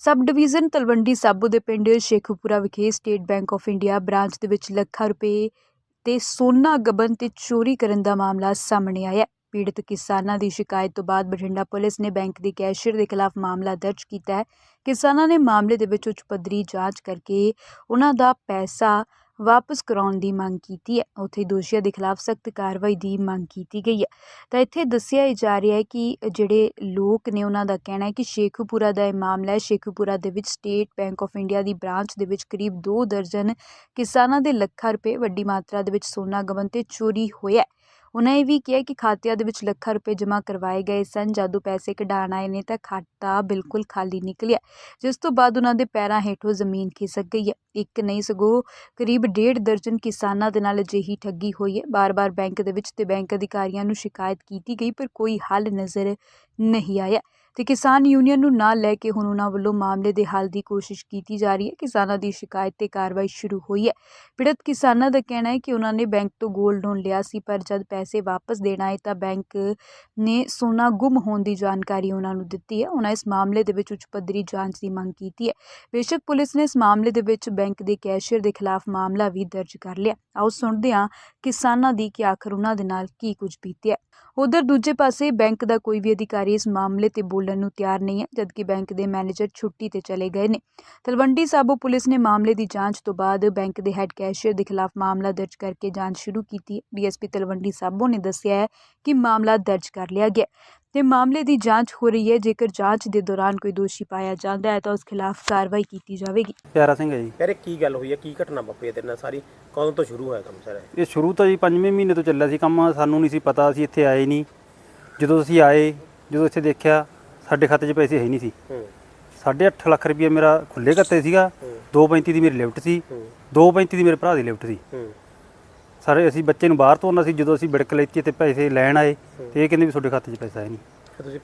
Sub division Talwandi Sabo ਦੇ ਪਿੰਡ ਸ਼ੇਖੂਪੁਰਾ ਵਿਖੇ State Bank of India branch ਦੇ ਵਿੱਚ ਲੱਖਾਂ ਰੁਪਏ ਤੇ ਸੋਨਾ ਗਬਨ ਤੇ ਚੋਰੀ ਕਰਨ ਦਾ ਮਾਮਲਾ ਸਾਹਮਣੇ ਆਇਆ ਹੈ। ਪੀੜਤ ਕਿਸਾਨਾਂ ਦੀ ਸ਼ਿਕਾਇਤ ਤੋਂ ਬਾਅਦ ਬਠਿੰਡਾ ਪੁਲਿਸ ਨੇ ਬੈਂਕ ਦੇ ਕੈਸ਼ੀਅਰ ਦੇ ਖਿਲਾਫ ਮਾਮਲਾ ਦਰਜ ਕੀਤਾ ਹੈ ਕਿਸਾਨਾਂ ਨੇ ਮਾਮਲੇ ਦੇ ਵਿੱਚ ਉੱਚ ਪੱਧਰੀ ਜਾਂਚ ਕਰਕੇ ਉਹਨਾਂ ਦਾ ਪੈਸਾ ਵਾਪਸ ਕਰਾਉਣ ਦੀ ਮੰਗ ਕੀਤੀ ਹੈ। ਉੱਥੇ ਦੋਸ਼ੀਆਂ ਦੇ ਖਿਲਾਫ ਸਖਤ ਕਾਰਵਾਈ ਦੀ ਮੰਗ ਕੀਤੀ ਗਈ ਹੈ। ਤਾਂ ਇੱਥੇ ਦੱਸਿਆ ਜਾ ਰਿਹਾ ਹੈ ਕਿ ਜਿਹੜੇ ਲੋਕ ਨੇ ਉਹਨਾਂ ਦਾ ਕਹਿਣਾ ਹੈ ਕਿ ਸ਼ੇਖੂਪੁਰਾ ਦਾ ਇਹ ਮਾਮਲਾ ਹੈ। ਸ਼ੇਖੂਪੁਰਾ ਦੇ ਵਿੱਚ ਸਟੇਟ ਬੈਂਕ ਆਫ ਇੰਡੀਆ ਦੀ ਬ੍ਰਾਂਚ ਦੇ ਵਿੱਚ ਕਰੀਬ 2 ਦਰਜਨ ਕਿਸਾਨਾਂ ਦੇ ਲੱਖਾਂ ਰੁਪਏ ਵੱਡੀ ਮਾਤਰਾ ਦੇ ਵਿੱਚ ਸੋਨਾ ਗਵਨ ਤੇ ਚੋਰੀ ਹੋਇਆ ਉਹਨਾਂ ਇਹ ਵੀ ਕਿਹਾ ਕਿ ਖਾਤਿਆਂ ਦੇ ਵਿੱਚ ਲੱਖਾਂ ਰੁਪਏ ਜਮ੍ਹਾਂ ਕਰਵਾਏ ਗਏ ਸਨ, ਜਦੋਂ ਪੈਸੇ ਕਢਾਉਣ ਆਏ ਨੇ ਤਾਂ ਖਾਤਾ ਬਿਲਕੁਲ ਖਾਲੀ ਨਿਕਲਿਆ, ਜਿਸ ਤੋਂ ਬਾਅਦ ਉਹਨਾਂ ਦੇ ਪੈਰਾਂ ਹੇਠੋਂ ਜ਼ਮੀਨ ਖਿਸਕ ਗਈ ਹੈ। ਇੱਕ ਨਹੀਂ ਸਗੋਂ ਕਰੀਬ ਡੇਢ ਦਰਜਨ ਕਿਸਾਨਾਂ ਦੇ ਨਾਲ ਅਜਿਹੀ ਠੱਗੀ ਹੋਈ ਹੈ। ਬਾਰ-ਬਾਰ ਬੈਂਕ ਦੇ ਵਿੱਚ ਤੇ ਬੈਂਕ ਅਧਿਕਾਰੀਆਂ ਨੂੰ ਸ਼ਿਕਾਇਤ ਕੀਤੀ ਗਈ, ਪਰ ਕੋਈ ਹੱਲ ਨਜ਼ਰ ਨਹੀਂ ਆਇਆ। ਤੇ ਕਿਸਾਨ ਯੂਨੀਅਨ ਨੂੰ ਨਾਲ ਲੈ ਕੇ ਹੁਣ ਉਹਨਾਂ ਵੱਲੋਂ ਮਾਮਲੇ ਦੇ ਹੱਲ ਦੀ ਕੋਸ਼ਿਸ਼ ਕੀਤੀ ਜਾ ਰਹੀ ਹੈ। ਕਿਸਾਨਾਂ ਦੀ ਸ਼ਿਕਾਇਤ ਤੇ ਕਾਰਵਾਈ ਸ਼ੁਰੂ ਹੋਈ ਹੈ। ਪੀੜਤ ਕਿਸਾਨਾਂ ਦਾ ਕਹਿਣਾ ਹੈ ਕਿ ਉਹਨਾਂ ਨੇ ਬੈਂਕ ਤੋਂ ਗੋਲਡ ਲੋਨ ਲਿਆ ਸੀ, ਪਰ ਜਦ ਪੈਸੇ ਵਾਪਸ ਦੇਣ ਆਏ ਤਾਂ ਬੈਂਕ ਨੇ ਸੋਨਾ ਗੁੰਮ ਹੋਣ ਦੀ ਜਾਣਕਾਰੀ ਉਹਨਾਂ ਨੂੰ ਦਿੱਤੀ ਹੈ। ਉਹਨਾਂ ਇਸ ਮਾਮਲੇ ਦੇ ਵਿੱਚ ਉੱਚ ਪੱਧਰੀ ਜਾਂਚ ਦੀ ਮੰਗ ਕੀਤੀ ਹੈ। ਬੇਸ਼ੱਕ ਪੁਲਿਸ ਨੇ ਇਸ ਮਾਮਲੇ ਦੇ ਵਿੱਚ ਬੈਂਕ ਦੇ ਕੈਸ਼ੀਅਰ ਦੇ ਖਿਲਾਫ ਮਾਮਲਾ ਵੀ ਦਰਜ ਕਰ ਲਿਆ। ਆਓ ਸੁਣਦੇ ਹਾਂ ਕਿਸਾਨਾਂ ਦੀ ਕਿ ਆਖਰ ਉਹਨਾਂ ਦੇ ਨਾਲ ਕੀ ਕੁਝ ਬੀਤਿਆ। ਉਧਰ ਦੂਜੇ ਪਾਸੇ ਬੈਂਕ ਦਾ ਕੋਈ ਵੀ ਅਧਿਕਾਰੀ ਇਸ ਮਾਮਲੇ ਤੇ ਬੋਲ ਬੋਲਣ ਨੂੰ ਤਿਆਰ ਨਹੀਂ ਹੈ ਜਦਕਿ ਬੈਂਕ ਦੇ ਮੈਨੇਜਰ ਛੁੱਟੀ ਤੇ ਚਲੇ ਗਏ ਨੇ। ਤਲਵੰਡੀ ਸਾਬੋ ਪੁਲਿਸ ਨੇ ਮਾਮਲੇ ਦੀ ਜਾਂਚ ਤੋਂ ਬਾਅਦ ਬੈਂਕ ਦੇ ਹੈੱਡ ਕੈਸ਼ੀਅਰ ਦੇ ਖਿਲਾਫ ਮਾਮਲਾ ਦਰਜ ਕਰਕੇ ਜਾਂਚ ਸ਼ੁਰੂ ਕੀਤੀ। ਡੀਐਸਪੀ ਤਲਵੰਡੀ ਸਾਬੋ ਨੇ ਦੱਸਿਆ ਹੈ ਕਿ ਮਾਮਲਾ ਦਰਜ ਕਰ ਲਿਆ ਗਿਆ ਤੇ ਮਾਮਲੇ ਦੀ ਜਾਂਚ ਹੋ ਰਹੀ ਹੈ ਜੇਕਰ ਜਾਂਚ ਦੇ ਦੌਰਾਨ ਕੋਈ ਦੋਸ਼ੀ ਪਾਇਆ ਜਾਂਦਾ ਹੈ ਤਾਂ ਉਸ ਖਿਲਾਫ ਕਾਰਵਾਈ ਕੀਤੀ ਜਾਵੇਗੀ। ਪਿਆਰਾ ਸਿੰਘ ਹੈ ਜੀ। ਯਾਰ ਇਹ ਕੀ ਗੱਲ ਹੋਈ ਹੈ? ਕੀ ਘਟਨਾ ਵਾਪਰੀ ਹੈ ਤੇਰੇ ਨਾਲ ਸਾਰੀ? ਕਦੋਂ ਤੋਂ ਸ਼ੁਰੂ ਹੋਇਆ ਕੰਮ ਸਾਰਾ ਇਹ? ਇਹ ਸ਼ੁਰੂ ਤੋਂ ਜੀ ਪੰਜਵੇਂ ਮਹੀਨੇ ਤੋਂ ਚੱਲਿਆ ਸੀ ਕੰਮ। ਸਾਨੂੰ ਨਹੀਂ ਸੀ ਪਤਾ ਅਸੀਂ ਇੱਥੇ ਆਏ ਨਹੀਂ। ਜਦੋਂ ਅਸੀਂ ਆਏ ਜਦੋਂ ਇੱਥੇ ਦੇਖਿਆ ਸਾਡੇ ਖਾਤੇ 'ਚ ਪੈਸੇ ਹੈ ਹੀ ਨਹੀਂ ਸੀ। ਹੂੰ। 8.5 ਲੱਖ ਰੁਪਏ ਮੇਰਾ ਖੁੱਲੇ ਖਾਤੇ ਸੀਗਾ। ਹੂੰ। 2.35 ਦੀ ਮੇਰੀ ਲਿਫਟ ਸੀ। ਹੂੰ। 2.35 ਦੀ ਮੇਰੇ ਭਰਾ ਦੀ ਲਿਫਟ ਸੀ। ਹੂੰ। ਸਾਰੇ ਅਸੀਂ ਬੱਚੇ ਨੂੰ ਬਾਹਰ ਤੋਰਨਾ ਸੀ। ਜਦੋਂ ਅਸੀਂ ਬਿੜਕ ਲੈਤੀ ਤੇ ਪੈਸੇ ਲੈਣ ਆਏ ਤੇ ਇਹ ਕਹਿੰਦੇ ਵੀ ਤੁਹਾਡੇ ਖਾਤੇ 'ਚ ਪੈਸਾ ਹੈ ਨਹੀਂ। ਫਿਰ ਤੁਸੀਂ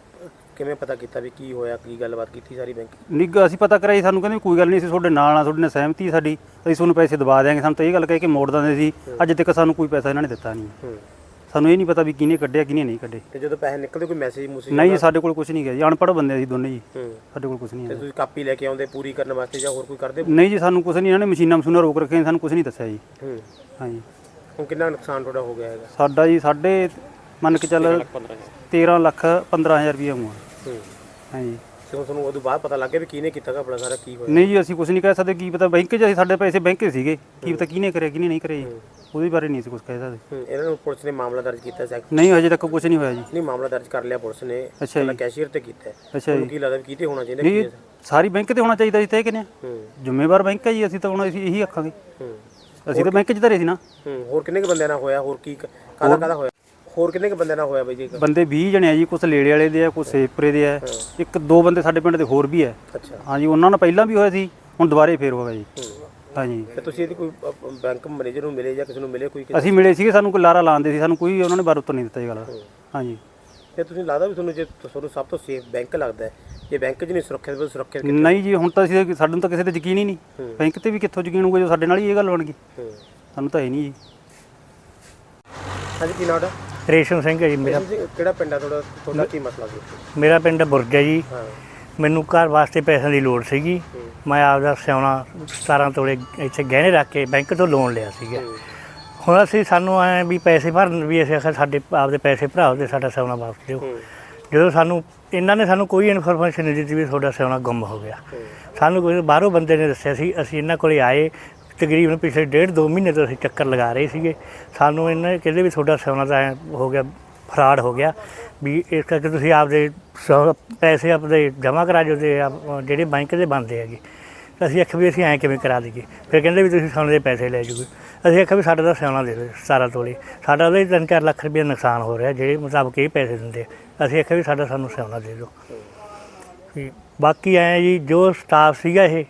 ਕਿਵੇਂ ਪਤਾ ਕੀਤਾ ਵੀ ਕੀ ਹੋਇਆ ਕੀ ਗੱਲਬਾਤ ਕੀਤੀ ਸਾਰੀ ਬੈਂਕ? ਨਿੱਘ ਅਸੀਂ ਪਤਾ ਕਰਾਈ ਸਾਨੂੰ ਕਹਿੰਦੇ ਵੀ ਕੋਈ ਗੱਲ ਨਹੀਂ ਅਸੀਂ ਤੁਹਾਡੇ ਨਾਲ ਆ ਤੁਹਾਡੇ ਨਾਲ ਸਹਿਮਤੀ ਸਾਡੀ। ਅਸੀਂ ਤੁਹਾਨੂੰ ਪੈਸੇ ਦਵਾ ਦਿਆਂਗੇ। ਸਾਨੂੰ ਤਾਂ ਇਹ ਗੱਲ ਕਹਿ ਕੇ ਮੋੜ ਦਿੰਦੇ ਸੀ ਅੱਜ ਤੱਕ ਸਾਨੂੰ ਕੋਈ ਪੈਸਾ ਇਹਨਾਂ ਨੇ ਦਿੱਤਾ ਨਹੀਂ। ਹੂੰ। ਸਾਨੂੰ ਇਹ ਨਹੀਂ ਪਤਾ ਵੀ ਕਿਹਨੇ ਕੱਢਿਆ ਕਿਹਨੇ ਨਹੀਂ ਕੱਢੇ। ਤੇ ਜਦੋਂ ਪੈਸੇ ਨਿਕਲਦੇ ਕੋਈ ਮੈਸੇਜ ਮੂਸੇਜ ਨਹੀਂ ਜੀ ਸਾਡੇ ਕੋਲ ਕੁਝ ਨਹੀਂ ਗਿਆ ਜੀ ਅਨਪੜ੍ਹ ਬੰਦੇ ਸੀ ਦੋਨੇ ਜੀ। ਹੂੰ। ਸਾਡੇ ਕੋਲ ਕੁਝ ਨਹੀਂ ਤੇ ਹੈ ਤੁਸੀਂ ਕਾਪੀ ਲੈ ਕੇ ਆਉਂਦੇ ਪੂਰੀ ਕਰਨ ਵਾਸਤੇ ਜਾਂ ਹੋਰ ਕੋਈ ਕਰਦੇ? ਨਹੀਂ ਜੀ ਸਾਨੂੰ ਕੁਝ ਨਹੀਂ ਇਹਨਾਂ ਨੇ ਮਸ਼ੀਨਾਂ ਮਸ਼ੂਨਾਂ ਰੋਕ ਰੱਖੀਆਂ ਸਾਨੂੰ ਕੁਝ ਨਹੀਂ ਦੱਸਿਆ ਜੀ। ਹੂੰ। ਹਾਂਜੀ। ਹੁਣ ਕਿੰਨਾ ਨੁਕਸਾਨ ਤੁਹਾਡਾ ਹੋ ਗਿਆ ਹੈਗਾ? ਸਾਡਾ ਜੀ ਸਾਡੇ ਮੰਨ ਕੇ ਚੱਲ 13 ਲੱਖ 15000 ਰੁਪਏ ਹੋਊਗਾ। ਹੂੰ। ਹਾਂਜੀ। ਤੇ ਹੁਣ ਤੁਹਾਨੂੰ ਉਦੋਂ ਬਾਅਦ ਪਤਾ ਲੱਗ ਗਿਆ ਵੀ ਕਿਹਨੇ ਕੀਤਾ ਆਪਣਾ ਸਾਰਾ ਕੀ ਹੋਇਆ? ਨਹੀਂ ਜੀ ਅਸੀਂ ਕੁਝ ਨਹੀਂ ਕਹਿ ਸਕਦੇ ਕੀ ਪਤਾ ਬੈਂਕ 'ਚ ਅਸੀਂ ਸਾਡੇ ਪੈਸੇ ਬੈਂਕ 'ਚ ਸੀਗੇ ਕੀ ਪਤਾ ਕਿਹਨੇ ਕਰਿਆ ਕਿਹਨੇ ਨਹੀਂ ਕਰਿਆ ਜੀ। ਉਹਦੇ ਬਾਰੇ ਨਹੀਂ ਅਸੀਂ ਕੁਝ ਕਹਿ ਸਕਦੇ। ਹੂੰ ਇਹਨਾਂ ਨੂੰ ਪੁਲਿਸ ਨੇ ਮਾਮਲਾ ਦਰਜ ਕੀਤਾ ਸੀ ਨਹੀਂ ਹਜੇ ਤੱਕ ਕੁਝ ਨਹੀਂ ਹੋਇਆ ਜੀ। ਨਹੀਂ ਮਾਮਲਾ ਦਰਜ ਕਰ ਲਿਆ ਪੁਲਿਸ ਨੇ ਅੱਛਾ ਜੀ। ਕੈਸ਼ੀਅਰ ਤੇ ਕੀਤਾ। ਹੈ। ਅੱਛਾ ਤੁਹਾਨੂੰ ਜੀ। ਕੀ ਲੱਗਦਾ ਵੀ ਕਿਤੇ ਹੋਣਾ ਚਾਹੀਦਾ ਨਹੀਂ ਸਾਰੀ ਬੈਂਕ ਤੇ ਹੋਣਾ ਚਾਹੀਦਾ ਸੀ ਤੇ ਕਿਨੇ ਹੂੰ। ਜ਼ਿੰਮੇਵਾਰ ਬੈਂਕ ਹੈ ਜੀ ਅਸੀਂ ਤਾਂ ਹੁਣ ਅਸੀਂ ਇਹੀ ਆਖਾਂਗੇ। ਹੂੰ। ਅਸੀਂ ਤਾਂ ਬੈਂਕ 'ਚ ਧਰੇ ਸੀ ਨਾ। ਹੂੰ ਹੋਰ ਕਿੰਨੇ ਕ ਬੰਦਿਆਂ ਨਾਲ ਹੋਇਆ? ਹੋਰ ਕੀ ਕਾਹਦਾ ਕਾਹਦਾ ਹੋਇਆ? ਹੋਰ ਕਿੰਨੇ ਕ ਬੰਦਿਆਂ ਨਾਲ ਹੋਇਆ ਬਾਈ ਜੀ ਬੰਦੇ 20 ਜਣੇ ਆ ਜੀ ਕੁਝ ਲੇੜੇ ਵਾਲੇ ਦੇ ਆ ਕੁਝ ਸੇਪਰੇ ਦੇ ਆ। ਇੱਕ ਦੋ ਬੰਦੇ ਸਾਡੇ ਪਿੰਡ ਦੇ ਹੋਰ ਵੀ ਆ। ਅੱਛਾ। ਹਾਂਜੀ ਉਹਨਾਂ ਨਾਲ ਪਹਿਲਾਂ ਵੀ ਹੋਇਆ ਸੀ ਹੁਣ ਦੁਬਾਰੇ ਫੇਰ ਹੋਇਆ ਜੀ। ਹੂੰ। ਹਾਂਜੀ ਤੇ ਤੁਸੀਂ ਇਹਦੀ ਕੋਈ ਬੈਂਕ ਮੈਨੇਜਰ ਨੂੰ ਮਿਲੇ ਜਾਂ ਕਿਸੇ ਨੂੰ ਮਿਲੇ ਕੋਈ ਅਸੀਂ ਮਿਲੇ ਸੀਗੇ ਸਾਨੂੰ ਕੋਈ ਲਾਰਾ ਲਾਉਂਦੇ ਸੀ ਸਾਨੂੰ ਕੋਈ ਉਹਨਾਂ ਨੇ ਬਾਰ ਉੱਤਰ ਨਹੀਂ ਦਿੱਤਾ ਇਹ ਗੱਲ। ਹਾਂਜੀ ਤੇ ਤੁਸੀਂ ਲੱਗਦਾ ਵੀ ਤੁਹਾਨੂੰ ਜੇ ਤੁਹਾਨੂੰ ਸਭ ਤੋਂ ਸੇਫ ਬੈਂਕ ਲੱਗਦਾ ਹੈ ਜੇ ਬੈਂਕ 'ਚ ਨਹੀਂ ਸੁਰੱਖਿਅਤ ਵੀ ਸੁਰੱਖਿਅਤ ਕਿੱਥੇ? ਨਹੀਂ ਜੀ ਹੁਣ ਤਾਂ ਅਸੀਂ ਸਾਡੇ ਨੂੰ ਤਾਂ ਕਿਸੇ ਤੇ ਯਕੀਨ ਹੀ ਨਹੀਂ। ਬੈਂਕ ਤੇ ਵੀ ਕਿੱਥੋਂ ਯਕੀਨ ਹੋਊਗਾ ਜੋ ਸਾਡੇ ਨਾਲ ਹੀ ਇਹ ਗੱਲ ਬਣ ਗਈ ਸਾਨੂੰ ਤਾਂ ਹੈ ਨਹੀਂ ਜੀ। ਹਾਂਜੀ ਕੀ ਨਾਮ ਹੈ ਰੇਸ਼ਮ ਸਿੰਘ ਹੈ ਜੀ ਮੇਰਾ। ਕਿਹੜਾ ਪਿੰਡ ਹੈ ਤੁਹਾਡਾ? ਤੁਹਾਡਾ ਕੀ ਮਸਲਾ ਸੀ? ਮੇਰਾ ਪਿੰਡ ਬੁਰਜ ਹੈ ਜੀ। ਹਾਂ। ਮੈਨੂੰ ਘਰ ਵਾਸਤੇ ਪੈਸਿਆਂ ਦੀ ਲੋੜ ਸੀਗੀ। ਮੈਂ ਆਪਦਾ ਸਿਆਉਣਾ 17 ਤੋਲੇ ਇੱਥੇ ਗਹਿਣੇ ਰੱਖ ਕੇ ਬੈਂਕ ਤੋਂ ਲੋਨ ਲਿਆ ਸੀਗਾ। ਹੁਣ ਅਸੀਂ ਸਾਨੂੰ ਐ ਵੀ ਪੈਸੇ ਭਰਨ ਵੀ ਅਸੀਂ ਆਖਿਆ ਸਾਡੇ ਆਪਦੇ ਪੈਸੇ ਭਰਾਓ ਤੇ ਸਾਡਾ ਸਿਆਉਣਾ ਵਾਪਸ ਦਿਓ। ਜਦੋਂ ਸਾਨੂੰ ਇਹਨਾਂ ਨੇ ਸਾਨੂੰ ਕੋਈ ਇਨਫੋਰਮੇਸ਼ਨ ਨਹੀਂ ਦਿੱਤੀ ਵੀ ਤੁਹਾਡਾ ਸਿਆਉਣਾ ਗੁੰਮ ਹੋ ਗਿਆ। ਸਾਨੂੰ ਕੋਈ ਬਾਹਰੋਂ ਬੰਦੇ ਨੇ ਦੱਸਿਆ ਸੀ ਅਸੀਂ ਇਹਨਾਂ ਕੋਲੇ ਆਏ ਤਕਰੀਬਨ ਪਿਛਲੇ ਡੇਢ ਦੋ ਮਹੀਨੇ ਤੋਂ ਅਸੀਂ ਚੱਕਰ ਲਗਾ ਰਹੇ ਸੀਗੇ। ਸਾਨੂੰ ਇਹਨਾਂ ਕਹਿੰਦੇ ਵੀ ਤੁਹਾਡਾ ਸੋਨਾ ਤਾਂ ਐਂ ਹੋ ਗਿਆ, ਫਰਾਡ ਹੋ ਗਿਆ ਵੀ ਇਸ ਕਰਕੇ ਤੁਸੀਂ ਆਪਦੇ ਸੌ- ਪੈਸੇ ਆਪਦੇ ਜਮ੍ਹਾਂ ਕਰਾ ਜੋ ਤੇ ਆਪ- ਜਿਹੜੇ ਬੈਂਕ ਦੇ ਬਣਦੇ ਹੈਗੇ। ਤਾਂ ਅਸੀਂ ਆਖਿਆ ਵੀ ਅਸੀਂ ਐਂ ਕਿਵੇਂ ਕਰਾ ਦਈਏ? ਫਿਰ ਕਹਿੰਦੇ ਵੀ ਤੁਸੀਂ ਸੋਨੇ ਦੇ ਪੈਸੇ ਲੈ ਜੂਗੇ ਅਸੀਂ ਆਖਿਆ ਵੀ ਸਾਡਾ ਤਾਂ ਸੋਨਾ ਦੇ ਦਿਓ 17 ਤੋਲੇ। ਸਾਡਾ ਉਹਦੇ 3-4 ਲੱਖ ਰੁਪਏ ਨੁਕਸਾਨ ਹੋ ਰਿਹਾ ਜਿਹੜੇ ਮੁਤਾਬਕ ਇਹ ਪੈਸੇ ਦਿੰਦੇ ਆ। ਅਸੀਂ ਆਖਿਆ ਵੀ ਸਾਡਾ ਸਾਨੂੰ ਸੋਨਾ ਦੇ ਦਿਓ। ਵੀ ਬਾਕੀ ਐਂ ਜੀ ਜੋ ਸਟਾਫ ਸੀਗਾ ਇਹ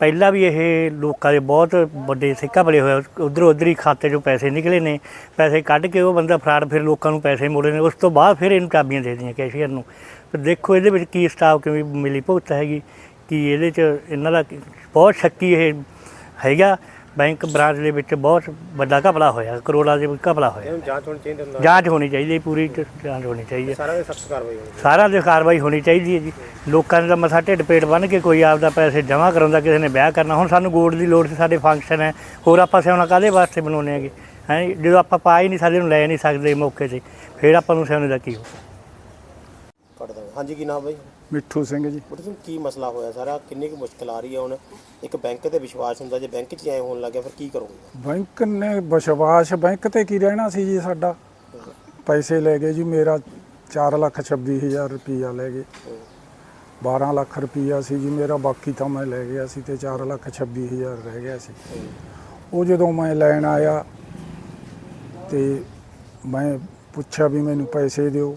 ਪਹਿਲਾਂ ਵੀ ਇਹ ਲੋਕਾਂ ਦੇ ਬਹੁਤ ਵੱਡੇ ਸਿੱਕਾ ਬਲੇ ਹੋਏ ਉਧਰ ਉਧਰ ਹੀ ਖਾਤੇ 'ਚੋਂ ਪੈਸੇ ਨਿਕਲੇ ਨੇ, ਪੈਸੇ ਕੱਢ ਕੇ ਉਹ ਬੰਦਾ ਫਰਾਡ ਫਿਰ ਲੋਕਾਂ ਨੂੰ ਪੈਸੇ ਮੋੜੇ ਨੇ, ਉਸ ਤੋਂ ਬਾਅਦ ਫਿਰ ਇਹਨੂੰ ਚਾਬੀਆਂ ਦੇ ਦਿੰਦੀਆਂ ਕੈਸ਼ੀਅਰ ਨੂੰ। ਤੇ ਦੇਖੋ ਇਹਦੇ ਵਿੱਚ ਕੀ ਸਟਾਫ ਕਿਵੇਂ ਮਿਲੀ ਭੁਗਤ ਹੈਗੀ, ਕਿ ਇਹਦੇ 'ਚ ਇਹਨਾਂ ਦਾ ਬਹੁਤ ਸ਼ੱਕੀ ਇਹ ਹੈਗਾ। ਬੈਂਕ ਬ੍ਰਾਂਚ ਦੇ ਵਿੱਚ ਬਹੁਤ ਵੱਡਾ ਘਪਲਾ ਹੋਇਆ ਕਰੋੜਾਂ ਦੇ ਵਿੱਚ ਘਪਲਾ ਹੋਇਆ। ਇਹਨੂੰ ਜਾਂਚ ਹੋਣੀ ਚਾਹੀਦੀ ਹੁੰਦਾ ਜਾਂਚ ਹੋਣੀ ਚਾਹੀਦੀ ਹੈ, ਪੂਰੀ ਜਾਂਚ ਹੋਣੀ ਚਾਹੀਦੀ ਹੈ। ਸਾਰਾ ਦੇ ਸਖਤ ਕਾਰਵਾਈ ਹੋਣੀ ਸਾਰਾ ਦੀ ਕਾਰਵਾਈ ਹੋਣੀ ਚਾਹੀਦੀ ਹੈ ਜੀ। ਲੋਕਾਂ ਤਾਂ ਮਸਾ ਢਿੱਡ ਪੇਟ ਬੰਨ ਕੇ ਕੋਈ ਆਪਦਾ ਪੈਸੇ ਜਮ੍ਹਾਂ ਕਰਾਉਂਦਾ ਕਿਸੇ ਨੇ ਵਿਆਹ ਕਰਨਾ ਹੁਣ ਸਾਨੂੰ ਗੋਲਡ ਦੀ ਲੋੜ ਸੀ ਸਾਡੇ ਫੰਕਸ਼ਨ ਹੈ ਹੋਰ ਆਪਾਂ ਸਿਆਉਣਾ ਕਾਹਦੇ ਵਾਸਤੇ ਬਣਾਉਂਦੇ ਹੈਗੇ? ਹੈ ਜਦੋਂ ਆਪਾਂ ਪਾ ਹੀ ਨਹੀਂ ਸਕਦੇ ਨੂੰ ਲੈ ਨਹੀਂ ਸਕਦੇ ਮੌਕੇ ਤੇ ਫਿਰ ਆਪਾਂ ਨੂੰ ਸਿਆਉਣੇ ਦਾ ਕੀ ਹੋ ਹਾਂਜੀ ਕੀ ਨਾਮ ਬਾਈ? ਮਿੱਠੂ ਸਿੰਘ ਜੀ। ਬਟ ਤੁਹਾਨੂੰ ਕੀ ਮਸਲਾ ਹੋਇਆ ਸਾਰਾ? ਕਿੰਨੀ ਕੁ ਮੁਸ਼ਕਲ ਆ ਰਹੀ ਹੈ ਹੁਣ? ਇੱਕ ਬੈਂਕ ਤੇ ਵਿਸ਼ਵਾਸ ਹੁੰਦਾ ਜੇ ਬੈਂਕ 'ਚ ਐ ਹੋਣ ਲੱਗਿਆ ਫਿਰ ਕੀ ਕਰੋਗੇ? ਬੈਂਕ ਨੇ ਵਿਸ਼ਵਾਸ ਬੈਂਕ ਤੇ ਕੀ ਰਹਿਣਾ ਸੀ ਜੀ ਸਾਡਾ? ਪੈਸੇ ਲੈ ਗਏ ਜੀ ਮੇਰਾ 4 ਲੱਖ 26 ਹਜ਼ਾਰ ਰੁਪਈਆ ਲੈ ਗਏ। 12 ਲੱਖ ਰੁਪਈਆ ਸੀ ਜੀ ਮੇਰਾ ਬਾਕੀ ਤਾਂ ਮੈਂ ਲੈ ਗਿਆ ਸੀ ਤੇ 4 ਲੱਖ 26 ਹਜ਼ਾਰ ਰਹਿ ਗਿਆ ਸੀ। ਉਹ ਜਦੋਂ ਮੈਂ ਲੈਣ ਆਇਆ ਤੇ ਮੈਂ ਪੁੱਛਿਆ ਵੀ ਮੈਨੂੰ ਪੈਸੇ ਦਿਓ।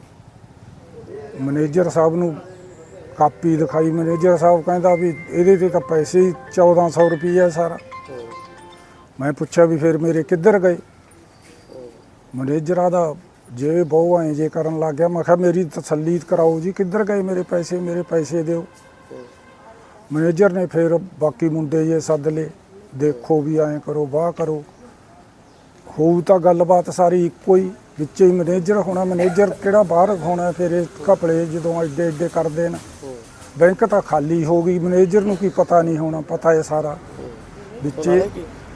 ਮੈਨੇਜਰ ਸਾਹਿਬ ਨੂੰ ਕਾਪੀ ਦਿਖਾਈ ਮੈਨੇਜਰ ਸਾਹਿਬ ਕਹਿੰਦਾ ਵੀ ਇਹਦੇ ਤੇ ਤਾਂ ਪੈਸੇ ਹੀ 1400 ਰੁਪਈਆ ਸਾਰਾ। ਮੈਂ ਪੁੱਛਿਆ ਵੀ ਫਿਰ ਮੇਰੇ ਕਿੱਧਰ ਗਏ? ਮੈਨੇਜਰਾਂ ਦਾ ਜੇ ਬਹੁ ਐਂ ਜੇ ਕਰਨ ਲੱਗ ਗਿਆ, ਮੈਂ ਕਿਹਾ ਮੇਰੀ ਤਸੱਲੀ ਕਰਾਓ ਜੀ, ਕਿੱਧਰ ਗਏ ਮੇਰੇ ਪੈਸੇ? ਮੇਰੇ ਪੈਸੇ ਦਿਓ। ਮੈਨੇਜਰ ਨੇ ਫਿਰ ਬਾਕੀ ਮੁੰਡੇ ਜੇ ਸੱਦ ਲਏ। ਦੇਖੋ ਵੀ ਐਂ ਕਰੋ, ਵਾਹ ਕਰੋ। ਹੋਊ ਤਾਂ ਗੱਲਬਾਤ ਸਾਰੀ ਇੱਕੋ ਹੀ। ਵਿੱਚੇ ਹੀ ਮੈਨੇਜਰ ਹੋਣਾ ਮੈਨੇਜਰ ਕਿਹੜਾ ਬਾਹਰ ਹੋਣਾ ਫਿਰ ਇਹ ਘਪਲੇ ਜਦੋਂ ਐਡੇ ਐਡੇ ਕਰਦੇ ਨੇ ਬੈਂਕ ਤਾਂ ਖਾਲੀ ਹੋ ਗਈ ਮੈਨੇਜਰ ਨੂੰ ਕੀ ਪਤਾ ਨਹੀਂ ਹੋਣਾ ਪਤਾ ਹੈ ਸਾਰਾ। ਵਿੱਚੇ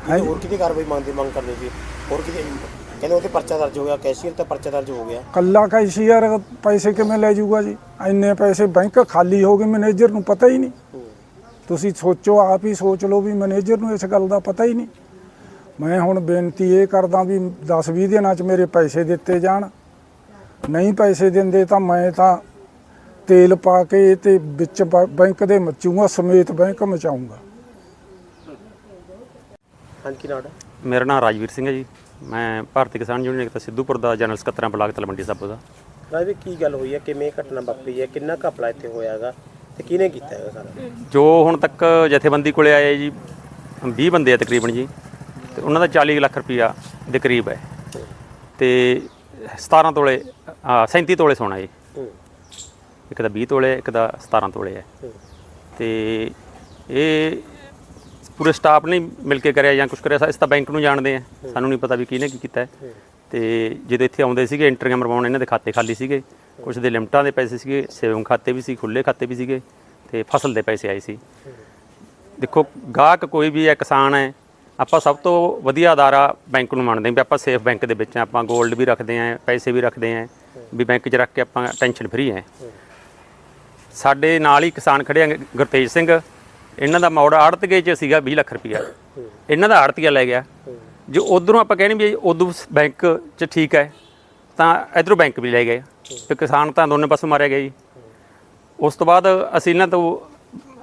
ਹੈਂ? ਹੋਰ ਕਿਤੇ ਕਾਰਵਾਈ ਮੰਗਦੇ ਮੰਗ ਕਰਦੇ ਸੀ? ਹੋਰ ਕਿਤੇ ਕਹਿੰਦੇ ਉਹਤੇ ਪਰਚਾ ਦਰਜ ਹੋ ਗਿਆ ਕੈਸ਼ੀਅਰ ਤੇ ਪਰਚਾ ਦਰਜ ਹੋ ਗਿਆ। ਕੱਲਾ ਕੈਸ਼ੀਅਰ ਪੈਸੇ ਕਿਵੇਂ ਲੈ ਜਾਊਗਾ ਜੀ? ਇੰਨੇ ਪੈਸੇ ਬੈਂਕ ਖਾਲੀ ਹੋ ਗਏ ਮੈਨੇਜਰ ਨੂੰ ਪਤਾ ਹੀ ਨਹੀਂ। ਤੁਸੀਂ ਸੋਚੋ ਆਪ ਹੀ ਸੋਚ ਲਓ ਵੀ ਮੈਨੇਜਰ ਨੂੰ ਇਸ ਗੱਲ ਦਾ ਪਤਾ ਹੀ ਨਹੀਂ। ਮੈਂ ਹੁਣ ਬੇਨਤੀ ਇਹ ਕਰਦਾ ਵੀ 10-20 ਦਿਨਾਂ 'ਚ ਮੇਰੇ ਪੈਸੇ ਦਿੱਤੇ ਜਾਣ। ਨਹੀਂ ਪੈਸੇ ਦਿੰਦੇ ਤਾਂ ਮੈਂ ਤਾਂ ਤੇਲ ਪਾ ਕੇ ਤੇ ਵਿੱਚ ਬੈਂਕ ਦੇ ਮਚੂਗਾ ਸਮੇਤ ਬੈਂਕ ਮਚਾਉਂਗਾ। ਹਾਂਜੀ ਕੀ ਨਾਮ ਹੈ ਮੇਰਾ ਨਾਮ ਰਾਜਵੀਰ ਸਿੰਘ ਹੈ ਜੀ। ਮੈਂ ਭਾਰਤੀ ਕਿਸਾਨ ਯੂਨੀਅਨ ਏਕਤਾ ਸਿੱਧੂਪੁਰ ਦਾ ਜਨਰਲ ਸਕੱਤਰਾਂ ਬਲਾਕ ਤਲਵੰਡੀ ਸਾਬੋ ਦਾ। ਰਾਜਵੀ ਕੀ ਗੱਲ ਹੋਈ ਹੈ? ਕਿਵੇਂ ਘਟਨਾ ਵਾਪਰੀ ਹੈ? ਕਿੰਨਾ ਘਪਲਾ ਇੱਥੇ ਹੋਇਆਗਾ ਤੇ ਕਿਹਨੇ ਕੀਤਾ ਹੈਗਾ ਸਾਰਾ? ਜੋ ਹੁਣ ਤੱਕ ਜਥੇਬੰਦੀ ਕੋਲੇ ਆਏ ਜੀ 20 ਬੰਦੇ ਆ ਤਕਰੀਬਨ ਜੀ। ਤੇ ਉਹਨਾਂ ਦਾ 40 ਲੱਖ ਰੁਪਈਆ ਦੇ ਕਰੀਬ ਹੈ। ਤੇ 17 ਤੋਲੇ ਆ 37 ਤੋਲੇ ਸੋਨਾ ਜੀ। ਇੱਕ ਦਾ 20 ਤੋਲੇ ਇੱਕ ਦਾ 17 ਤੋਲੇ ਹੈ। ਤੇ ਇਹ ਪੂਰੇ ਸਟਾਫ ਨੇ ਮਿਲ ਕੇ ਕਰਿਆ ਜਾਂ ਕੁਝ ਕਰਿਆ ਇਸ ਤਾਂ ਬੈਂਕ ਨੂੰ ਜਾਣਦੇ ਆ। ਸਾਨੂੰ ਨਹੀਂ ਪਤਾ ਵੀ ਕਿਹਨੇ ਕੀ ਕੀਤਾ ਹੈ। ਤੇ ਜਦੋਂ ਇੱਥੇ ਆਉਂਦੇ ਸੀਗੇ ਐਂਟਰੀਆਂ ਮਰਵਾਉਣ ਇਹਨਾਂ ਦੇ ਖਾਤੇ ਖਾਲੀ ਸੀਗੇ। ਕੁਝ ਦੇ ਲਿਮਟਾਂ ਦੇ ਪੈਸੇ ਸੀਗੇ ਸੇਵਿੰਗ ਖਾਤੇ ਵੀ ਸੀ ਖੁੱਲੇ ਖਾਤੇ ਵੀ ਸੀਗੇ ਤੇ ਫਸਲ ਦੇ ਪੈਸੇ ਆਏ ਸੀ। ਦੇਖੋ ਗਾਹਕ ਕੋਈ ਵੀ ਹੈ ਕਿਸਾਨ ਹੈ ਆਪਾਂ ਸਭ ਤੋਂ ਵਧੀਆ ਅਦਾਰਾ ਬੈਂਕ ਨੂੰ ਮੰਨਦੇ ਹਾਂ ਵੀ ਆਪਾਂ ਸੇਫ ਬੈਂਕ ਦੇ ਵਿੱਚ ਹਾਂ, ਆਪਾਂ 골ਡ ਵੀ ਰੱਖਦੇ ਹਾਂ, ਪੈਸੇ ਵੀ ਰੱਖਦੇ ਹਾਂ, ਵੀ ਬੈਂਕ 'ਚ ਰੱਖ ਕੇ ਆਪਾਂ ਟੈਨਸ਼ਨ ਫਰੀ ਹੈ। ਸਾਡੇ ਨਾਲ ਹੀ ਕਿਸਾਨ ਖੜੇ ਆ ਗੁਰਤੇਜ ਸਿੰਘ। ਇਹਨਾਂ ਦਾ ਮੌੜ ਆੜਤਗੇ 'ਚ ਸੀਗਾ 20 ਲੱਖ ਰੁਪਇਆ ਇਹਨਾਂ ਦਾ ਆੜਤੀਆ ਲੈ ਗਿਆ। ਜੋ ਉਧਰੋਂ ਆਪਾਂ ਕਹਿੰਦੇ ਵੀ ਉਦੋਂ ਬੈਂਕ 'ਚ ਠੀਕ ਹੈ, ਤਾਂ ਇਧਰੋਂ ਬੈਂਕ ਵੀ ਲੈ ਗਏ। ਤੇ ਕਿਸਾਨ ਤਾਂ ਦੋਨੇ ਪਾਸੋਂ ਮਾਰਿਆ ਗਿਆ ਜੀ। ਉਸ ਤੋਂ ਬਾਅਦ ਅਸੀਂ ਇਹਨਾਂ ਤੋਂ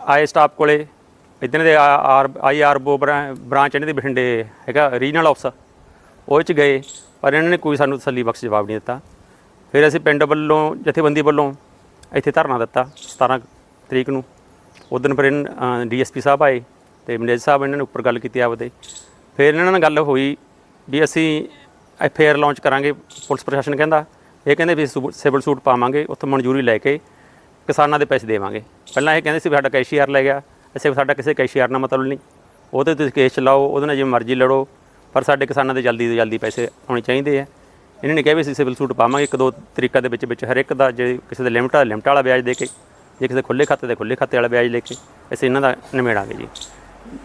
ਆਏ ਸਟਾਫ ਕੋਲੇ। ਇਦਾਂ ਦੇ ਆਰ ਆਈ ਆਰ ਆਰਬੋ ਬ੍ਰਾਂਚ ਇਹਨਾਂ ਦੇ ਬਠਿੰਡੇ ਹੈਗਾ ਰੀਜਨਲ ਆਫਿਸ ਉਹ 'ਚ ਗਏ, ਪਰ ਇਹਨਾਂ ਨੇ ਕੋਈ ਸਾਨੂੰ ਤਸੱਲੀ ਬਖਸ਼ ਜਵਾਬ ਨਹੀਂ ਦਿੱਤਾ। ਫਿਰ ਅਸੀਂ ਪਿੰਡ ਵੱਲੋਂ, ਜਥੇਬੰਦੀ ਵੱਲੋਂ ਇੱਥੇ ਧਰਨਾ ਦਿੱਤਾ 17 ਤਰੀਕ ਨੂੰ। ਉਦੋਂ ਫਿਰ ਡੀਐਸਪੀ ਸਾਹਿਬ ਆਏ ਤੇ ਮੈਨੇਜਰ ਸਾਹਿਬ ਇਹਨਾਂ ਨੇ ਉੱਪਰ ਗੱਲ ਕੀਤੀ ਆਪਦੇ। ਫਿਰ ਇਹਨਾਂ ਨਾਲ ਗੱਲ ਹੋਈ ਵੀ ਅਸੀਂ ਐਫ ਆਈ ਆਰ ਲਾਂਚ ਕਰਾਂਗੇ, ਪੁਲਿਸ ਪ੍ਰਸ਼ਾਸਨ ਕਹਿੰਦਾ। ਇਹ ਕਹਿੰਦੇ ਵੀ ਸੂ- ਸਿਵਲ ਸੂਟ ਪਾਵਾਂਗੇ, ਉੱਥੋਂ ਮਨਜ਼ੂਰੀ ਲੈ ਕੇ ਕਿਸਾਨਾਂ ਦੇ ਪੈਸੇ ਦੇਵਾਂਗੇ। ਪਹਿਲਾਂ ਇਹ ਕਹਿੰਦੇ ਸੀ ਵੀ ਸਾਡਾ ਕੈਸ਼ੀਆਰ ਲੈ ਗਿਆ। ਅਸੀਂ ਸਾਡਾ ਕਿਸੇ ਕੈਸ਼ੀਆਰ ਨਾਲ ਮਤਲਬ ਨਹੀਂ। ਉਹਦੇ ਤੁਸੀਂ ਕੇਸ ਚਲਾਓ ਉਹਦੇ ਨਾਲ ਜਿਵੇਂ ਮਰਜ਼ੀ ਲੜੋ ਪਰ ਸਾਡੇ ਕਿਸਾਨਾਂ ਦੇ ਜਲਦੀ ਤੋਂ ਜਲਦੀ ਪੈਸੇ ਆਉਣੇ ਚਾਹੀਦੇ ਆ। ਇਹਨਾਂ ਨੇ ਕਿਹਾ ਵੀ ਅਸੀਂ ਸਿਵਲ ਸੂਟ ਪਾਵਾਂਗੇ ਇੱਕ ਦੋ ਤਰੀਕਾ ਦੇ ਵਿੱਚ ਵਿੱਚ ਹਰ ਇੱਕ ਦਾ ਜੇ ਕਿਸੇ ਦੇ ਲਿਮਟ ਆ ਲਿਮਟ ਵਾਲਾ ਵਿਆਜ ਦੇ ਕੇ ਜੇ ਕਿਸੇ ਖੁੱਲੇ ਖਾਤੇ ਦੇ ਖੁੱਲੇ ਖਾਤੇ ਵਾਲਾ ਵਿਆਜ ਲੈ ਕੇ ਅਸੀਂ ਇਹਨਾਂ ਦਾ ਨਿਮੇੜਾਂਗੇ ਜੀ।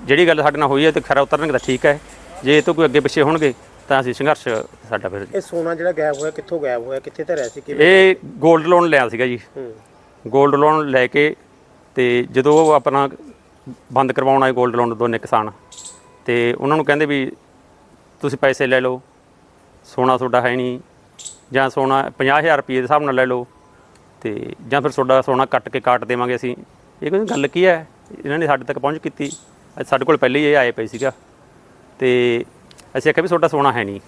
ਜਿਹੜੀ ਗੱਲ ਸਾਡੇ ਨਾਲ ਹੋਈ ਹੈ ਤੇ ਖਰਾ ਉਤਰਨਗੇ ਤਾਂ ਠੀਕ ਹੈ। ਜੇ ਇਹ ਤੋਂ ਕੋਈ ਅੱਗੇ ਪਿੱਛੇ ਹੋਣਗੇ ਤਾਂ ਅਸੀਂ ਸੰਘਰਸ਼ ਸਾਡਾ ਫਿਰ ਇਹ ਸੋਨਾ ਜਿਹੜਾ ਗਾਇਬ ਹੋਇਆ ਕਿੱਥੋਂ ਗਾਇਬ ਹੋਇਆ ਕਿੱਥੇ ਧਰਿਆ ਸੀ ਕਿਵੇਂ ਇਹ 골ਡ ਲੋਨ ਲਿਆ ਸੀਗਾ ਜੀ। 골ਡ ਲੋਨ ਲੈ ਕੇ ਤੇ ਜਦੋਂ ਉਹ ਆਪਣਾ ਬੰਦ ਕਰਵਾਉਣ ਆਏ 골ਡ ਲੋਨ ਦੋਨੇ ਕਿਸਾਨ। ਤੇ ਉਹਨਾਂ ਨੂੰ ਕਹਿੰਦੇ ਵੀ ਤੁਸੀਂ ਪੈਸੇ ਲੈ ਲਓ, ਸੋਨਾ ਤੁਹਾਡਾ ਹੈ ਨਹੀਂ, ਜਾਂ ਸੋਨਾ 50000 ਰੁਪਏ ਦੇ ਹਿਸਾਬ ਨਾਲ ਲੈ ਲਓ, ਤੇ ਜਾਂ ਫਿਰ ਤੁਹਾਡਾ ਸੋਨਾ ਕੱਟ ਕੇ ਕਾਟ ਦੇਵਾਂਗੇ ਅਸੀਂ। ਇਹ ਕੋਈ ਗੱਲ ਕੀ ਹੈ? ਇਹਨਾਂ ਨੇ ਸਾਡੇ ਤੱਕ ਪਹੁੰਚ ਕੀਤੀ। ਸਾਡੇ ਕੋਲ ਪਹਿਲੇ ਹੀ ਇਹ ਆਏ ਪਏ ਸੀਗਾ। ਤੇ ਅਸੀਂ ਆਖਿਆ ਵੀ ਤੁਹਾਡਾ ਸੋਨਾ ਹੈ ਨਹੀਂ।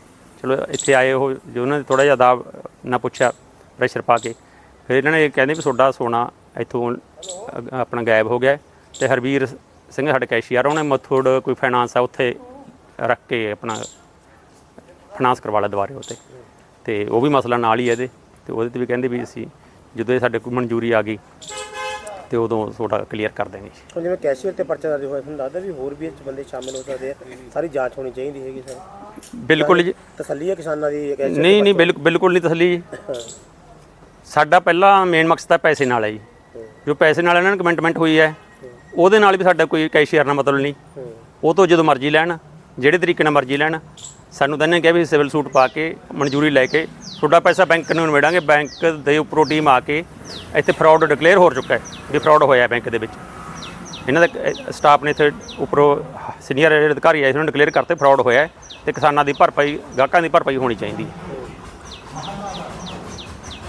ਚਲੋ ਇੱਥੇ ਆਏ ਉਹ, ਜੋ ਉਹਨਾਂ ਨੇ ਥੋੜਾ ਜਿਹਾ ਦਾਬ ਨਾ ਪੁੱਛਿਆ ਪ੍ਰੈਸ਼ਰ ਪਾ ਕੇ। ਫਿਰ ਇਹਨਾਂ ਨੇ ਕਹਿੰਦੇ ਵੀ ਤੁਹਾਡਾ ਸੋਨਾ ਇੱਥੋਂ ਆਪਣਾ ਗਾਇਬ ਹੋ ਗਿਆ। ਤੇ ਹਰਵੀਰ ਸਿੰਘ ਸਾਡੇ ਕੈਸ਼ੀਅਰ ਉਹਨੇ ਮਥੁੜ ਕੋਈ ਫਾਈਨਾਂਸ ਆ ਉੱਥੇ ਰੱਖ ਕੇ ਆਪਣਾ ਫਾਈਨਾਂਸ ਕਰਵਾ ਲਿਆ ਦੁਬਾਰੇ ਉਹ 'ਤੇ ਉਹ ਵੀ ਮਸਲਾ ਨਾਲ ਹੀ ਹੈ ਇਹਦੇ ਤੇ ਉਹਦੇ ਤੇ ਵੀ ਕਹਿੰਦੇ ਵੀ ਅਸੀਂ ਜਦੋਂ ਇਹ ਸਾਡੇ ਕੋਲ ਮਨਜ਼ੂਰੀ ਆ ਗਈ ਤੇ ਉਦੋਂ ਤੁਹਾਡਾ ਕਲੀਅਰ ਕਰ ਦੇਣਗੇ ਜੀ ਹੁਣ ਜਿਵੇਂ ਕੈਸ਼ੀਅਰ ਤੇ ਪਰਚਾ ਦਰਜ ਹੋਇਆ ਤੁਹਾਨੂੰ ਲੱਗਦਾ ਵੀ ਹੋਰ ਵੀ ਇਹ 'ਚ ਬੰਦੇ ਸ਼ਾਮਿਲ ਹੋ ਸਕਦੇ ਆ? ਸਾਰੀ ਜਾਂਚ ਹੋਣੀ ਚਾਹੀਦੀ ਹੈਗੀ ਸਰ। ਬਿਲਕੁਲ ਜੀ। ਤਸੱਲੀ ਹੈ ਕਿਸਾਨਾਂ ਦੀ cashier ਨਹੀਂ ਤੇ ਨਹੀਂ ਬਿਲਕੁਲ ਬਿਲਕੁਲ ਨਹੀਂ ਤਸੱਲੀ ਜੀ। ਸਾਡਾ ਪਹਿਲਾ ਮੇਨ ਮਕਸਦ ਤਾਂ ਪੈਸੇ ਨਾਲ ਹੈ ਜੀ। ਜੋ ਪੈਸੇ ਨਾਲ ਇਹਨਾਂ ਨਾਲ ਕਮਿਟਮੈਂਟ ਹੋਈ ਹੈ ਉਹਦੇ ਨਾਲ ਵੀ ਸਾਡਾ ਕੋਈ ਕੈਸ਼ੀਅਰ ਨਾਲ ਮਤਲਬ ਨਹੀਂ। ਉਹ ਤੋਂ ਜਦੋਂ ਮਰਜ਼ੀ ਲੈਣ ਜਿਹੜੇ ਤਰੀਕੇ ਨਾਲ ਮਰਜ਼ੀ ਲੈਣ ਸਾਨੂੰ ਤਾਂ ਇਹਨੇ ਕਿਹਾ ਵੀ ਸਿਵਲ ਸੂਟ ਪਾ ਕੇ ਮਨਜ਼ੂਰੀ ਲੈ ਕੇ ਤੁਹਾਡਾ ਪੈਸਾ ਬੈਂਕ ਨੂੰ ਨਿਬੇੜਾਂਗੇ ਬੈਂਕ ਦੇ ਉੱਪਰੋਂ ਟੀਮ ਆ ਕੇ ਇੱਥੇ ਫਰਾਡ ਡਿਕਲੇਅਰ ਹੋ ਚੁੱਕਾ ਹੈ ਵੀ ਫਰਾਡ ਹੋਇਆ ਬੈਂਕ ਦੇ ਵਿੱਚ। ਇਹਨਾਂ ਦਾ ਸਟਾਫ ਨੇ ਇੱਥੇ ਉੱਪਰੋਂ ਸੀਨੀਅਰ ਅਧਿਕਾਰੀ ਆਏ ਸੀ ਉਹਨਾਂ ਨੇ ਡਿਕਲੇਅਰ ਕਰਤੇ ਫਰਾਡ ਹੋਇਆ ਤੇ ਕਿਸਾਨਾਂ ਦੀ ਭਰਪਾਈ ਗਾਹਕਾਂ ਦੀ ਭਰਪਾਈ ਹੋਣੀ ਚਾਹੀਦੀ ਹੈ।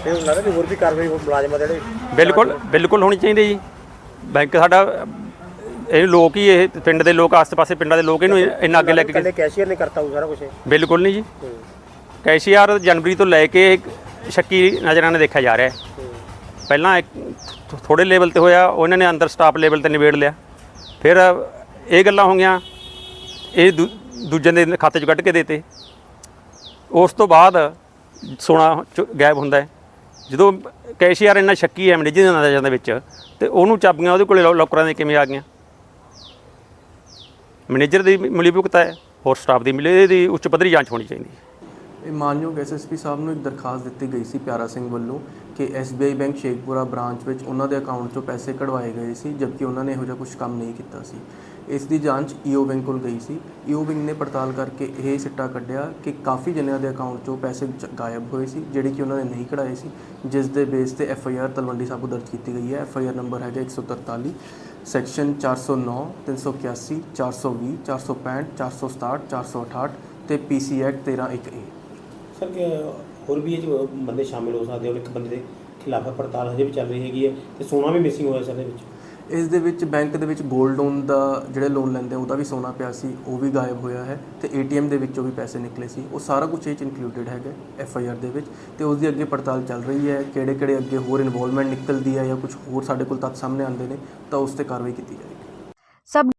ਤੇ ਹੁਣ ਲੱਗਦਾ ਵੀ ਹੋਰ ਵੀ ਕਾਰਵਾਈ ਹੋਰ ਮੁਲਾਜ਼ਮਾਂ ਦੇ ਜਿਹੜੇ ਬਿਲਕੁਲ ਬਿਲਕੁਲ ਹੋਣੀ ਚਾਹੀਦੀ ਜੀ। ਬੈਂਕ ਸਾਡਾ ਇਹ ਲੋਕ ਹੀ ਇਹ ਪਿੰਡ ਦੇ ਲੋਕ ਆਸ-ਪਾਸੇ ਪਿੰਡਾਂ ਦੇ ਲੋਕ ਇਹਨੂੰ ਇੰਨਾ ਅੱਗੇ ਲੈ ਕੇ ਗਏ। ਕੱਲੇ ਕੈਸ਼ੀਅਰ ਨੇ ਕਰਤਾ ਉਹ ਸਾਰਾ ਕੁਝ ਬਿਲਕੁਲ ਨਹੀਂ ਜੀ। ਕੈਸ਼ੀਆਰ ਜਨਵਰੀ ਤੋਂ ਲੈ ਕੇ ਸ਼ੱਕੀ ਨਜ਼ਰਾਂ ਨਾਲ ਦੇਖਿਆ ਜਾ ਰਿਹਾ ਹੈ। ਪਹਿਲਾਂ ਇੱਕ ਥੋੜੇ ਲੈਵਲ ਤੇ ਹੋਇਆ ਉਹਨਾਂ ਨੇ ਅੰਦਰ ਸਟਾਫ ਲੈਵਲ ਤੇ ਨਿਬੇੜ ਲਿਆ। ਫਿਰ ਇਹ ਗੱਲਾਂ ਹੋ ਗਈਆਂ ਇਹ ਦੂ- ਦੂਜੇ ਦੇ ਖਾਤੇ 'ਚ ਕੱਢ ਕੇ ਦੇਤੇ। ਉਸ ਤੋਂ ਬਾਅਦ ਸੋਨਾ ਚ- ਗਾਇਬ ਹੁੰਦਾ ਹੈ। ਜਦੋਂ ਕੈਸ਼ੀਆਰ ਇੰਨਾ ਸ਼ੱਕੀ ਹੈ ਮੈਨੇਜਰ ਦੇ ਨਜ਼ਰਾਂ ਦੇ ਵਿੱਚ, ਤੇ ਉਹਨੂੰ ਚਾਬੀਆਂ ਉਹਦੇ ਕੋਲੇ ਲੌ- ਲੋਕਰਾਂ ਦੇ ਕਿਵੇਂ ਆ ਗਈਆਂ? ਮੈਨੇਜਰ ਦੀ ਮਿਲੀ ਭੁਗਤਾ ਹੈ, ਹੋਰ ਸਟਾਫ ਦੀ ਮਿਲੀ ਦੀ ਉੱਚ ਪੱਧਰੀ ਜਾਂਚ ਹੋਣੀ ਚਾਹੀਦੀ ਹੈ। ਇਹ ਮਾਨਯੋਗ ਐਸਐਸਪੀ ਸਾਹਿਬ ਨੂੰ ਇੱਕ ਦਰਖਾਸਤ ਦਿੱਤੀ ਗਈ ਸੀ ਪਿਆਰਾ ਸਿੰਘ ਵੱਲੋਂ ਕਿ SBI ਬੈਂਕ ਸ਼ੇਖਪੁਰਾ ਬ੍ਰਾਂਚ ਵਿੱਚ ਉਹਨਾਂ ਦੇ ਅਕਾਊਂਟ 'ਚੋਂ ਪੈਸੇ ਕਢਵਾਏ ਗਏ ਸੀ, ਜਦਕਿ ਉਹਨਾਂ ਨੇ ਇਹੋ ਜਿਹਾ ਕੁਝ ਕੰਮ ਨਹੀਂ ਕੀਤਾ ਸੀ। ਇਸ ਦੀ ਜਾਂਚ ਈਓ ਬੈਂਕ ਕੋਲ ਗਈ ਸੀ। ਈਓ ਬੈਂਕ ਨੇ ਪੜਤਾਲ ਕਰਕੇ ਇਹ ਸਿੱਟਾ ਕੱਢਿਆ ਕਿ ਕਾਫੀ ਜਣਿਆਂ ਦੇ ਅਕਾਊਂਟ 'ਚੋਂ ਪੈਸੇ ਚ- ਗਾਇਬ ਹੋਏ ਸੀ, ਜਿਹੜੇ ਕਿ ਉਹਨਾਂ ਨੇ ਨਹੀਂ ਕਢਾਏ ਸੀ, ਜਿਸ ਦੇ ਬੇਸ ਤੇ F I R Talwandi Sabo ਦਰਜ ਕੀਤੀ ਗਈ ਹੈ। ਐੱਫ ਆਈ ਆਰ ਨੰਬਰ ਹੈਗਾ 143 ਸੈਕਸ਼ਨ 409 381 420 465 467 468 ਤੇ ਪੀਸੀ ਐਕਟ 13 ਸਰ, ਕਿ ਹੋਰ ਵੀ ਇਹ 'ਚ ਬੰਦੇ ਸ਼ਾਮਿਲ ਹੋ ਸਕਦੇ ਹੋ ਇੱਕ ਬੰਦੇ ਦੇ ਖਿਲਾਫ ਪੜਤਾਲ ਹਜੇ ਵੀ ਚੱਲ ਰਹੀ ਹੈਗੀ ਹੈ ਤੇ ਸੋਨਾ ਵੀ ਮਿਸਿੰਗ ਹੋਇਆ ਸਰ ਦੇ ਵਿੱਚ। ਇਸ ਦੇ ਵਿੱਚ ਬੈਂਕ ਦੇ ਵਿੱਚ 골ਡ ਲੋਨ ਦਾ ਜਿਹੜੇ ਲੋਨ ਲੈਂਦੇ ਉਹਦਾ ਵੀ ਸੋਨਾ ਪਿਆ ਸੀ, ਉਹ ਵੀ ਗਾਇਬ ਹੋਇਆ ਹੈ ਤੇ ਏਟੀਐਮ ਦੇ ਵਿੱਚੋਂ ਵੀ ਪੈਸੇ ਨਿਕਲੇ ਸੀ। ਉਹ ਸਾਰਾ ਕੁਝ ਇਹ ਚ ਇਨਕਲੂਡਡ ਹੈਗਾ ਐਫ ਆਈ ਆਰ ਦੇ ਵਿੱਚ ਤੇ ਉਸ ਦੀ ਅੱਗੇ ਪੜਤਾਲ ਚੱਲ ਰਹੀ ਹੈ ਕਿਹੜੇ ਕਿਹੜੇ ਅੱਗੇ ਹੋਰ ਇਨਵੋਲਵਮੈਂਟ ਨਿਕਲਦੀ ਹੈ ਜਾਂ ਕੁਝ ਹੋਰ ਸਾਡੇ ਕੋਲ ਤੱਥ ਸਾਹਮਣੇ ਆਉਂਦੇ ਨੇ, ਤਾਂ ਉਸ ਤੇ ਕਾਰਵਾਈ ਕੀਤੀ ਜਾਏਗੀ। ਸਬ